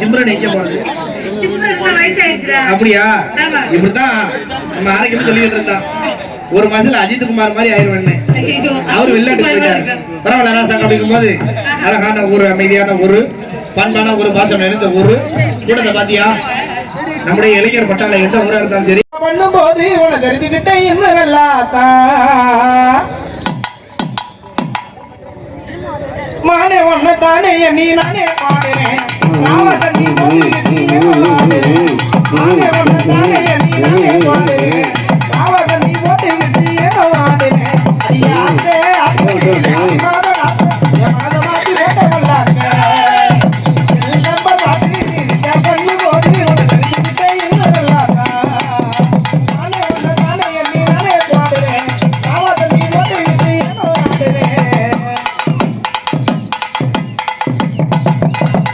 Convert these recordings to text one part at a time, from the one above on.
சிம்ரன் எங்க போறது சிம்ரனுக்கு வயசாயிருச்சுடா. அப்படியா? ஆமா. இப்படித்தான் நம்ம ஆரோக்கியம் சொல்லிட்டு இருந்தான். ஒரு மாசத்துல அஜித் குமார் மாதிரி ஆயிடுவேன்னு அவர் வெளிநாட்டு சூப்பரா போயிட்டாரு. இருக்கு. பரவாயில்ல ராசா அப்படிங்கும் போது அழகான ஊரு அமைதியான ஊரு பண்பான ஒரு பாசம் நிறைந்த ஊரு. கூட்டத்தை பாத்தியா? நம்முடைய இளைஞர் பட்டாள எந்த ஊரா இருந்தாலும் சரி. பண்ணும்போது இவனை தெரிஞ்சுக்கிட்டே இன்னும் நல்லாத்தா மானே ஒன்ன தானே நீ நானே பாடுறேன் ராவத நீ போட்டுக்கிட்டு என்ன ஆடுறேன்? மானே ஒன்ன தானே நீ நானே பாடுறேன் ராவத நீ போட்டுக்கிட்டு என்ன ஆடுறேன்? அடியாத்தே, அத்தே, அடிமாத அத்தே, என் மனத மாத்தி ஓட்ட வல்லாங்க. என் நம்ப மாத்தி நிறுத்த பண்ணு போது உன்னை தெரிஞ்சுக்கிட்டே இன்னும் நல்லாத்தா. மானே ஒன்ன தானே நீ நானே பாடுறேன் ராவத நீ போட்டுக்கிட்டு என்ன ஆடுறேன்? உன் பேரு சுருங்க ஜாலி அது வாங்கி நாளே உன்ன மனசதால வாழ்க்கை எனக்கு ஜாலியா உன் பேரு சுருங்க ஜாலி அது வாங்கி நாளே இல்ல நாக்க எனது வாழ்க்கை ஜாலியா கஞ்ச கையா பக்க சொன்னா வைர கையா பத்த இதை விட தேவையில்லை காசு பணம் சொத்த கஞ்ச கையா பக்க ஓடியா ஓடியா அடி இதை விட தேவையில்லை காசு பணம் சொத்த யாத்தே யாத்தே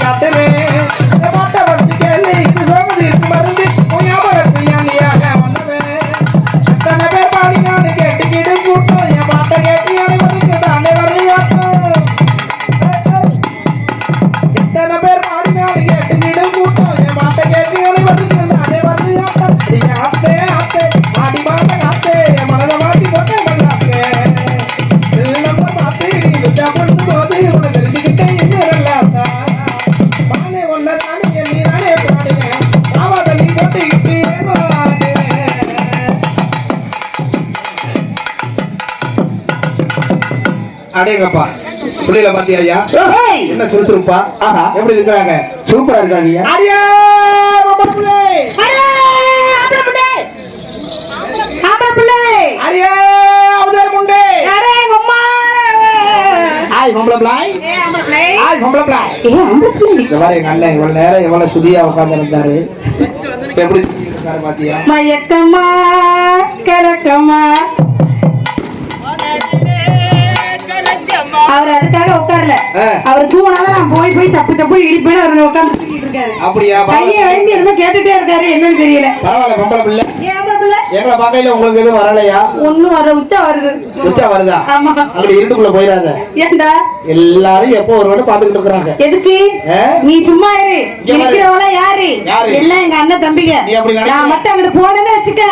காட்டுறேன் பாட்டை வந்து கேளு இது சோமதி இருக்கு மருந்து அடேங்கப்பா. புள்ளையில பாத்தியா ஐயா? என்ன சுறுசுறுப்பா எப்படி இருக்கிறாங்க? சூப்பரா இருக்காங்க அண்ணன் இவ்வளவு நேரம் எவ்வளவு சுதியா உட்கார்ந்து இருந்தாரு எப்படி பாத்தியா? மயக்கமா கிழக்கமா அவர் அதுக்காக உட்காரல. அவர் தூங்கினாதான் நான் போய் போய் தப்பு தப்பு இடிப்பேன்னு அவர் உட்கார்ந்து இருக்காரு அப்படியா கையை வைந்து என்னமோ கேட்டுட்டே இருக்காரு என்னன்னு தெரியல பரவாயில்ல பொம்பளை புள்ளை? எங்களை பார்க்கையில உங்களுக்கு எதுவும் வரலையா? ஒண்ணும் வர உச்சா வருது. உச்சா வருதா? ஆமா. அப்படி இருட்டுக்குள்ள போயிடாத. ஏண்டா? எல்லாரும் எப்போ ஒரு வாட்டி பாத்துக்கிட்டு இருக்கிறாங்க. எதுக்கு? நீ சும்மா இரு. யாரு? எல்லாம் எங்க அண்ணன் தம்பிங்க. நீ? நான் மட்டும் அங்கிட்டு போனேன்னு வச்சுக்க.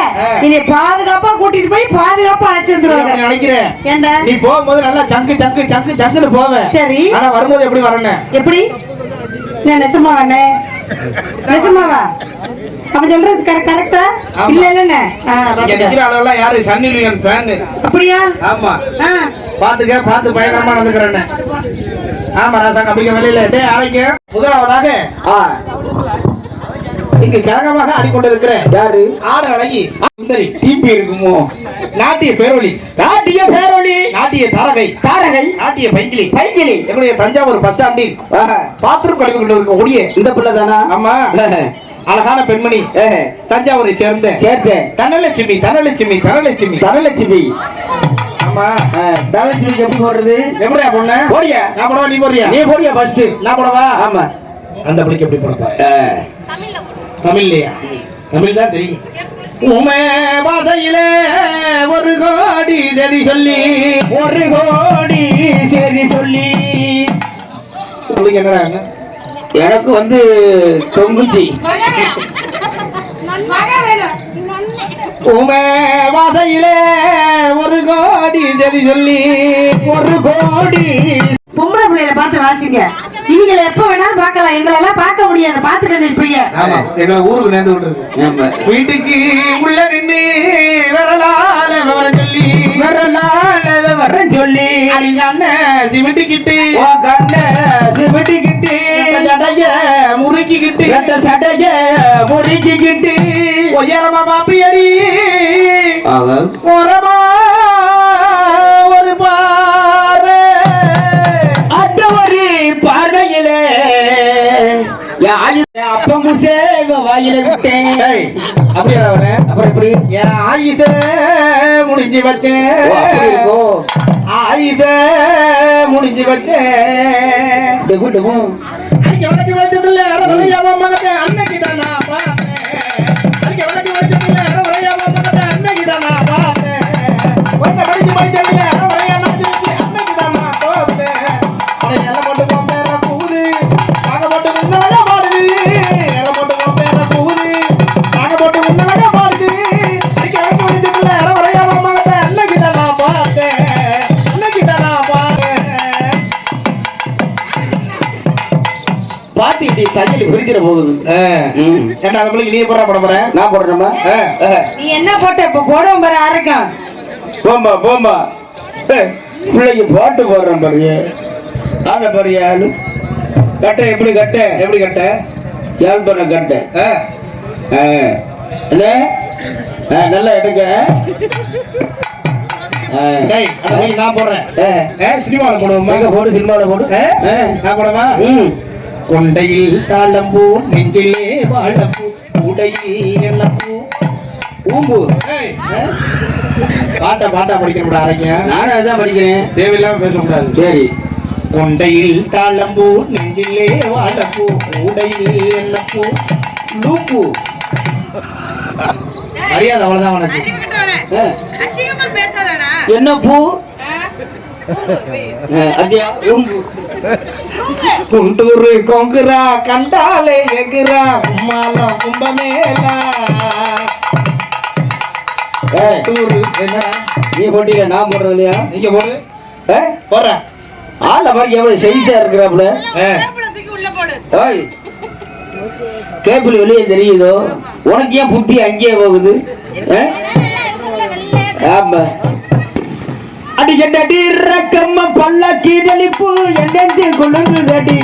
என்னை பாதுகாப்பா கூட்டிட்டு போய் பாதுகாப்பா அழைச்சு நீ வந்துருவாங்க. நினைக்கிறேன். ஏண்டா? நீ போகும்போது நல்லா சங்கு சங்கு சங்கு சங்குன்னு போவேன் சரி. ஆனா வரும்போது எப்படி வரணும் எப்படி? நான் நெசமா வேணே நெசமாவா? அவன் சொல்றது கரெக்ட். இல்ல இல்லன்னு ஆளெல்லாம் யாரு? சன்னி லியோன் ஃபேன் அப்படியா? ஆமா. பாத்துக்க பார்த்து பயங்கரமா நடந்துக்கிறேன்னு. ஆமா ராசா கம்பிக்க வெளியில டே அழைக்க முதலாவதாக இங்கு கரகமாக ஆடிக்கொண்டிருக்கிற யாரு? ஆடு அழகி. சுந்தரி. டிபி இருக்குமோ? நாட்டிய பேரொளி. நாட்டிய பேரொளி. நாட்டிய தாரகை. தாரகை. நாட்டிய பைக்கிளி பைக்கிளி எங்களுடைய தஞ்சாவூர் பஸ் ஸ்டாண்டில் பாத்ரூம் கழுவி கொண்டு இருக்க ஒடிய இந்த பிள்ளை தானா? ஆமா. அழகான பெண்மணி. தஞ்சாவூரை சேர்ந்த சேர்ந்த தனலட்சுமி தனலட்சுமி தனலட்சுமி. தனலட்சுமி. ஆமா. தனலட்சுமிக்கு எப்படி போடுறது? எப்படியா பொண்ணு? போடியா நான் போடவா நீ போறியா நீ போறியா ஃபர்ஸ்ட் நான் போடவா? ஆமா. அந்த பிள்ளைக்கு எப்படி போடப்பா தமிழ்லையா? தமிழ் தான் தெரியும். உமே பாசையிலே ஒரு கோடி சரி சொல்லி. ஒரு கோடி சரி சொல்லி. உங்களுக்கு என்னடா எனக்கு வந்து தொங்குச்சி உமே வாசையிலே ஒரு கோடி சரி சொல்லி. ஒரு கோடி. பொம்பளை பிள்ளைகளை பார்த்து வாசிங்க. இவங்களை எப்ப வேணாலும் பார்க்கலாம். எங்களை எல்லாம் பார்க்க முடியாது. பார்த்துட்டு போய் ஆமா. எங்களை ஊருக்கு நேர்ந்து விட்டுருக்கு ஆமா. வீட்டுக்கு உள்ள நின்று விரலால விவரம் சொல்லி. வரலால விவரம் சொல்லி. அடிங்க அண்ணன் சிமெண்ட்டுக்கிட்டு உன் கண்ண. முறுக்கிக்கிட்டு ரெட்ட சடைய முறுக்கிக்கிட்டு. உயரமா பாப்பியடி ஆக ஓரமா ஒரு பாரு அந்த ஒரு என் அப்பமும் சேவ வாயில விட்டேன். அப்படியா வரேன் அப்புறம் எப்படி? என் ஆயுச முடிஞ்சு வச்சேன்? ஆயுச முடிஞ்சு வச்சேன் டெபு, டெபு. அன்னைக்கு வழக்கு மகத்தை அன்னைக்கு தான் பார்த்தேன். அன்னைக்கு வழக்கு வச்சதில்ல அரவரையாவ மகத்தை அன்னைக்கு பார்த்தேன். ஒன்றை படிச்சு படிச்சதில்ல அரவரையா அன்னைக்கு பார்த்தேன். எல்லாம் போட்டு பாத்துக்கிட்டு கையில் பிரிக்கிற போகுது. ஏண்டா அதுக்குள்ள நீ போறா போட போறேன் நான் போடுறேமா நீ என்ன போட்ட? இப்ப போடவும் பாரு ஆரக்கம் போம்பா போம்பா பிள்ளைக்கு பாட்டு போடுறேன் பாருங்க. ஆன பாருங்க ஆளு கட்ட எப்படி கட்ட? எப்படி கட்ட? யாழ் பண்ண கட்ட. என்ன? நல்லா எடுக்க. நான் போடுறேன். சினிமாவில் போடுவோமா போடு சினிமாவில் போடு. நான் போடவா? ம். கொண்டையில் தாளம்பூ நெஞ்சிலே வாழப்பூ உடையில் ஏய், ஆ? பாட்டா பாட்டா படிக்க அரைக்க நானும் அதான் படிக்கிறேன். தேவையில்லாம பேசக்கூடாது சரி. கொண்டையில் தாளம்பூ நெஞ்சிலே வாழப்பூ உடையில் எண்ணப்பூ. லூப்பூ. மரியாதை அவ்வளவுதான் உனக்கு. என்ன பூ? குண்டூரு கொங்குரா கண்டாலே எகுரா கும்மாலம் கும்பமேலா நீ போட்டீங்க நான் போடுறது இல்லையா நீங்க போடு ஆ? போற ஆள மாதிரி எவ்வளவு சைஸா இருக்கிறாப்புல உள்ள போடு ஓய் கேபிள் வெளியே தெரியுதோ உனக்கு ஏன் புத்தி அங்கேயே போகுது? ஆமா அடிக்கடி ரக்கம்ம பல்லக்கி நெளிப்பு என்னென்று குழுங்குதடி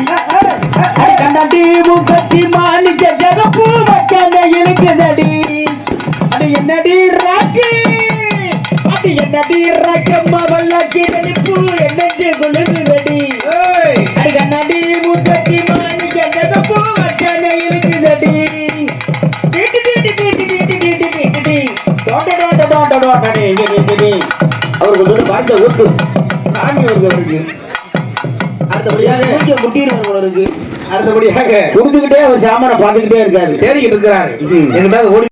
கண்டாட்டி முகத்தி மாணிக்க ஜகப்பு மக்கான இழுக்குதடி அடி என்னடி ராக்கு அடி என்னடி ரக்கம்ம பல்லக்கி நெளிப்பு என்னென்று குழுங்குதடி ஏய். அடி கண்ணாடி மூத்தத்தி மாணிக்க ஜகப்பு மக்கான இழுக்குதடி டீட்டி டீட்டி டீட்டி டீட்டி அவருக்கு கொஞ்சம் பார்த்த ஊத்து. சாமி வருது அவருக்கு அடுத்தபடியாக இருக்கு. அடுத்தபடியாக கொடுத்துக்கிட்டே அவர் சாமான பார்த்துக்கிட்டே இருக்காரு. தேடிக்கிட்டு இருக்கிறாரு. ம். எங்கிட்ட ஓடி